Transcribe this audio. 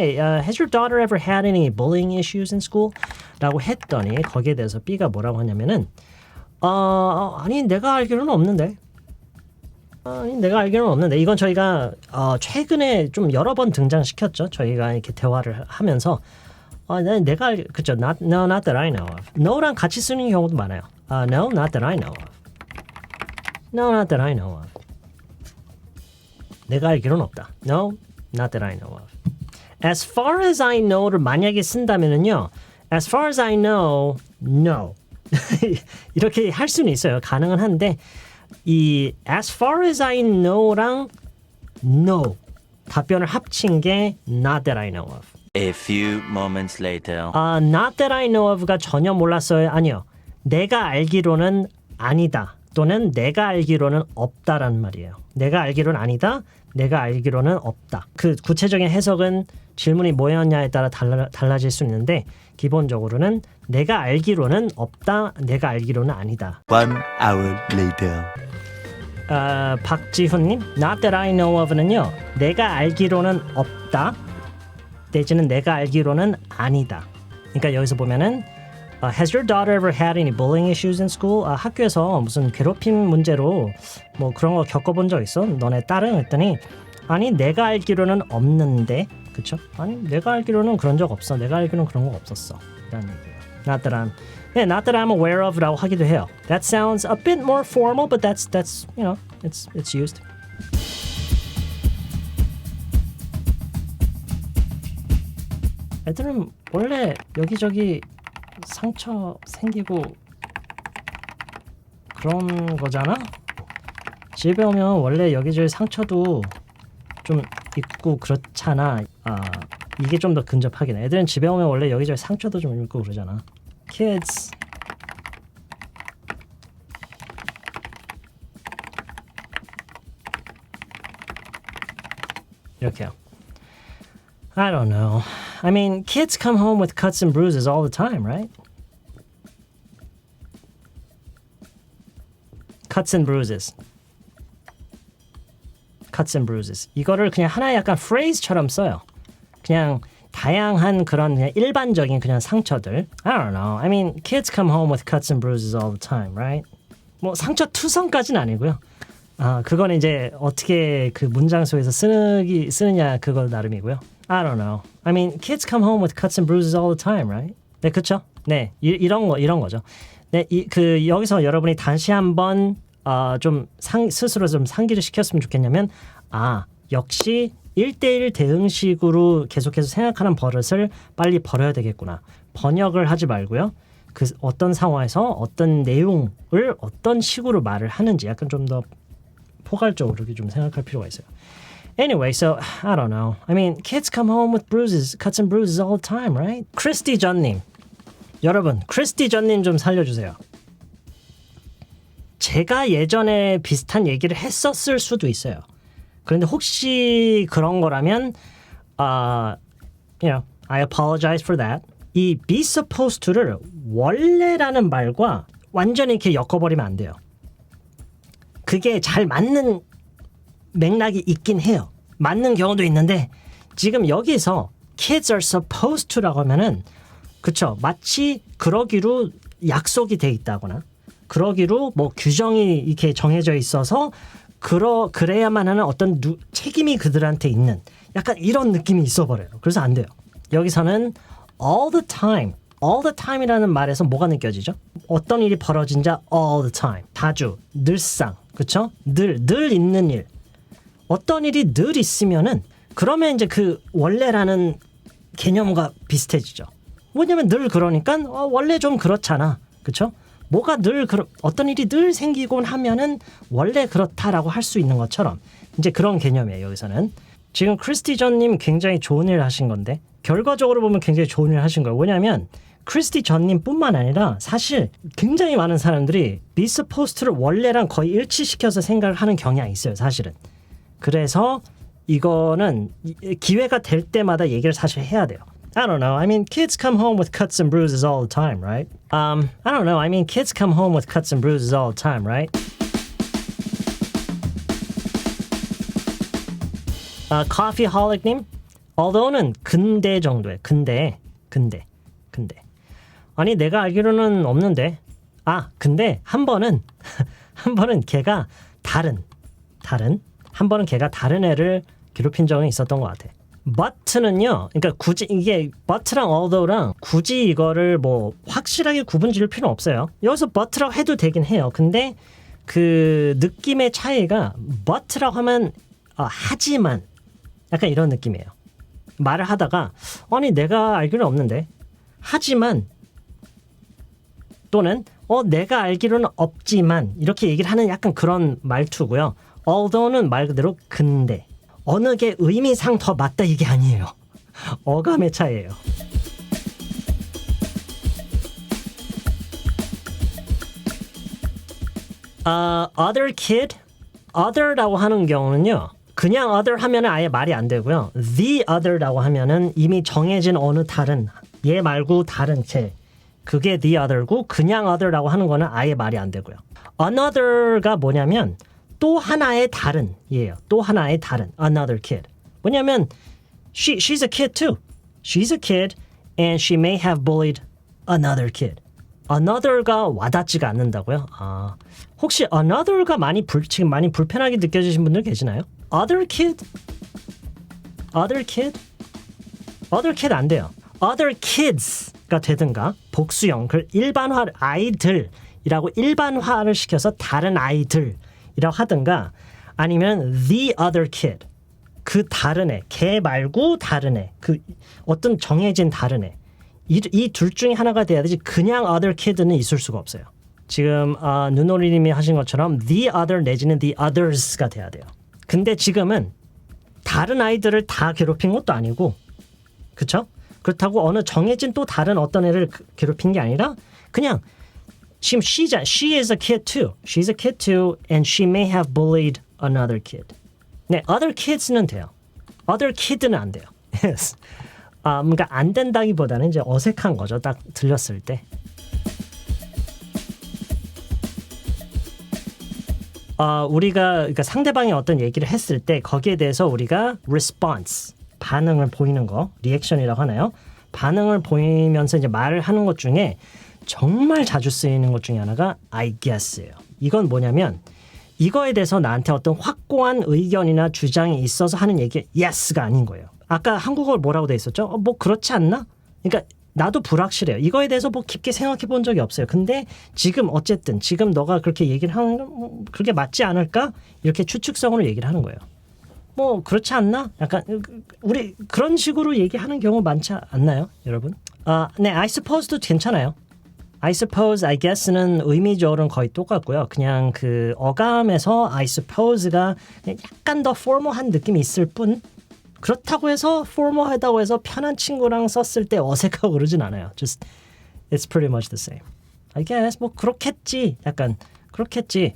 Hey, uh, has your daughter ever had any bullying issues in school? 라고 했더니 거기에 대해서 B가 뭐라고 하냐면은 어, 아니 내가 알기로는 없는데 아니 내가 알기로는 없는데 이건 저희가 어, 최근에 좀 여러 번 등장시켰죠 저희가 이렇게 대화를 하면서 어, 네, 내가 알 그죠 not, no not that I know of no랑 같이 쓰는 경우도 많아요 uh, no not that I know of no not that I know of 내가 알기로는 없다 no not that I know of as far as I know를 만약에 쓴다면은요 as far as I know no 이렇게 할 수는 있어요 가능은 한데 이 as far as I know랑 no 답변을 합친 게 not that I know of. A few moments later. 아, not that I know of가 전혀 몰랐어요. 아니요. 내가 알기로는 아니다. 또는 내가 알기로는 없다라는 말이에요. 내가 알기로는 아니다. 내가 알기로는 없다. 그 구체적인 해석은 질문이 뭐였냐에 따라 달라, 달라질 수 있는데 기본적으로는 내가 알기로는 없다. 내가 알기로는 아니다. One hour later. 아, 박지훈님, not that I know of는요, 내가 알기로는 없다. 내지는 내가 알기로는 아니다. 그러니까 여기서 보면은 아, Has your daughter ever had any bullying issues in school? 아, 학교에서 무슨 괴롭힘 문제로 뭐 그런 거 겪어본 적 있어? 너네 딸은? 했더니 아니 내가 알기로는 없는데 그쵸? 아니 내가 알기로는 그런 적 없어. 내가 알기로는 그런 거 없었어. 라는 얘기예요. Not that I'm yeah, not that I'm aware of라고 하기도 해요. That sounds a bit more formal, but that's that's you know it's it's used. 애들은 원래 여기저기 상처 생기고 그런 거잖아. 집에 오면 원래 여기저기 상처도 좀 있고 그렇잖아. 아 이게 좀 더 근접하긴 해. 애들은 집에 오면 원래 여기저기 상처도 좀 있고 그러잖아. Kids. 이렇게요. I don't know. I mean, kids come home with cuts and bruises all the time, right? Cuts and bruises. Cuts and bruises. 이거를 그냥 하나의 약간 phrase처럼 써요. 그냥 다양한 그런 그냥 일반적인 그냥 상처들. I don't know. I mean, kids come home with cuts and bruises all the time, right? 뭐 상처 투성까지는 아니고요. 아, 그거는 이제 어떻게 그 문장 속에서 쓰기 쓰느냐 그거 나름이고요. I don't know. I mean, kids come home with cuts and bruises all the time, right? 네, 그렇죠? 네, 이, 이런 거 이런 거죠. 네, 이, 그 여기서 여러분이 다시 한번 어, 좀 상, 스스로 좀 상기를 시켰으면 좋겠냐면 아, 역시 1대1 대응식으로 계속해서 생각하는 버릇을 빨리 버려야 되겠구나. 번역을 하지 말고요. 그 어떤 상황에서 어떤 내용을 어떤 식으로 말을 하는지 약간 좀 더 포괄적으로 좀 생각할 필요가 있어요. Anyway, so I don't know. I mean, kids come home with bruises, cuts and bruises all the time, right? 크리스티 전님, 여러분, 크리스티 전님 좀 살려주세요. 제가 예전에 비슷한 얘기를 했었을 수도 있어요. 그런데 혹시 그런 거라면, 아, you know, I apologize for that. 이 be supposed to를 원래라는 말과 완전히 이렇게 엮어버리면 안 돼요. 그게 잘 맞는 맥락이 있긴 해요. 맞는 경우도 있는데 지금 여기서 kids are supposed to라고 하면은 그쵸 마치 그러기로 약속이 돼 있다거나 그러기로 뭐 규정이 이렇게 정해져 있어서 그러 그래야만 하는 어떤 누, 책임이 그들한테 있는 약간 이런 느낌이 있어 버려요. 그래서 안 돼요. 여기서는 all the time all the time이라는 말에서 뭐가 느껴지죠? 어떤 일이 벌어진 자 all the time 자주 늘상 그쵸? 늘늘 있는 일 어떤 일이 늘 있으면은 그러면 이제 그 원래라는 개념과 비슷해지죠. 왜냐면 늘 그러니까 어, 원래 좀 그렇잖아. 그쵸? 뭐가 늘 그런 어떤 일이 늘 생기곤 하면은 원래 그렇다라고 할 수 있는 것처럼 이제 그런 개념이에요. 여기서는 지금 크리스티 전님 굉장히 좋은 일 하신 건데 결과적으로 보면 굉장히 좋은 일 하신 거예요. 왜냐하면 크리스티 전님뿐만 아니라 사실 굉장히 많은 사람들이 미스 포스트를 원래랑 거의 일치시켜서 생각을 하는 경향이 있어요. 사실은. 그래서 이거는 기회가 될 때마다 얘기를 사실 해야 돼요. I don't know. I mean, kids come home with cuts and bruises all the time, right? Um, I don't know. I mean, kids come home with cuts and bruises all the time, right? 아, 커피홀릭님, although는 근대 정도에 근대 근대 근대 아니 내가 알기로는 없는데 아 근데 한 번은 한 번은 걔가 다른 다른 한 번은 걔가 다른 애를 괴롭힌 적은 있었던 것 같아. But는요, 그러니까 굳이 이게 but랑 although랑 굳이 이거를 뭐 확실하게 구분 지을 필요는 없어요. 여기서 but라고 해도 되긴 해요. 근데 그 느낌의 차이가 but라고 하면 어, 하지만 약간 이런 느낌이에요. 말을 하다가 아니 내가 알기로는 없는데 하지만 또는 어 내가 알기로는 없지만 이렇게 얘기를 하는 약간 그런 말투고요. although는 말 그대로 근데 어느 게 의미상 더 맞다 이게 아니에요. 어감의 차이예요. 아, other kid, other라고 하는 경우는요. 그냥 other 하면은 아예 말이 안 되고요. the other라고 하면은 이미 정해진 어느 다른 얘 말고 다른 쟤 그게 the other고 그냥 other라고 하는 거는 아예 말이 안 되고요. another가 뭐냐면 또 하나의 다른 예요. 또 하나의 다른 another kid. 뭐냐면 she she's a kid too. She's a kid and she may have bullied another kid. another가 와닿지가 않는다고요? 아, 혹시 another가 많이 불 지금 많이 불편하게 느껴지신 분들 계시나요? other kid? other kid? other kid 안 돼요. other kids가 되든가 복수형 그 일반화 아이들이라고 일반화를 시켜서 다른 아이들 이라고 하든가 아니면 the other kid 그 다른 애, 걔 말고 다른 애, 그 어떤 정해진 다른 애. 이둘 중에 하나가 돼야 되지 그냥 other kid는 있을 수가 없어요. 지금 아, 눈오리님이 하신 것처럼 the other 내지는 the others가 돼야 돼요. 근데 지금은 다른 아이들을 다 괴롭힌 것도 아니고 그쵸? 그렇다고 어느 정해진 또 다른 어떤 애를 그- 괴롭힌 게 아니라 그냥 지금 she's she is a kid too. She's a kid too, and she may have bullied another kid. 네, other kids는 돼요. other kid는 안 돼요. Yes. 아, 뭔가 안 된다기보다는 이제 어색한 거죠. 딱 들렸을 때. 아, 우리가 그러니까 상대방이 어떤 얘기를 했을 때 거기에 대해서 우리가 response 반응을 보이는 거 리액션이라고 하나요? 반응을 보이면서 이제 말을 하는 것 중에 정말 자주 쓰이는 것 중에 하나가 I guess예요. 이건 뭐냐면 이거에 대해서 나한테 어떤 확고한 의견이나 주장이 있어서 하는 얘기 yes가 아닌 거예요. 아까 한국어를 뭐라고 돼 있었죠? 어, 뭐 그렇지 않나? 그러니까 나도 불확실해요. 이거에 대해서 뭐 깊게 생각해 본 적이 없어요. 근데 지금 어쨌든 지금 너가 그렇게 얘기를 하는 건 뭐 그게 맞지 않을까? 이렇게 추측성으로 얘기를 하는 거예요. 뭐 그렇지 않나? 약간 우리 그런 식으로 얘기하는 경우 많지 않나요, 여러분? 아, 네, I suppose도 괜찮아요. I suppose, I guess는 의미적으로는 거의 똑같고요. 그냥 그 어감에서 I suppose가 약간 더 formal한 느낌이 있을 뿐 그렇다고 해서 formal하다고 해서 편한 친구랑 썼을 때 어색하고 그러진 않아요. Just it's pretty much the same. I guess 뭐 그렇겠지. 약간 그렇겠지.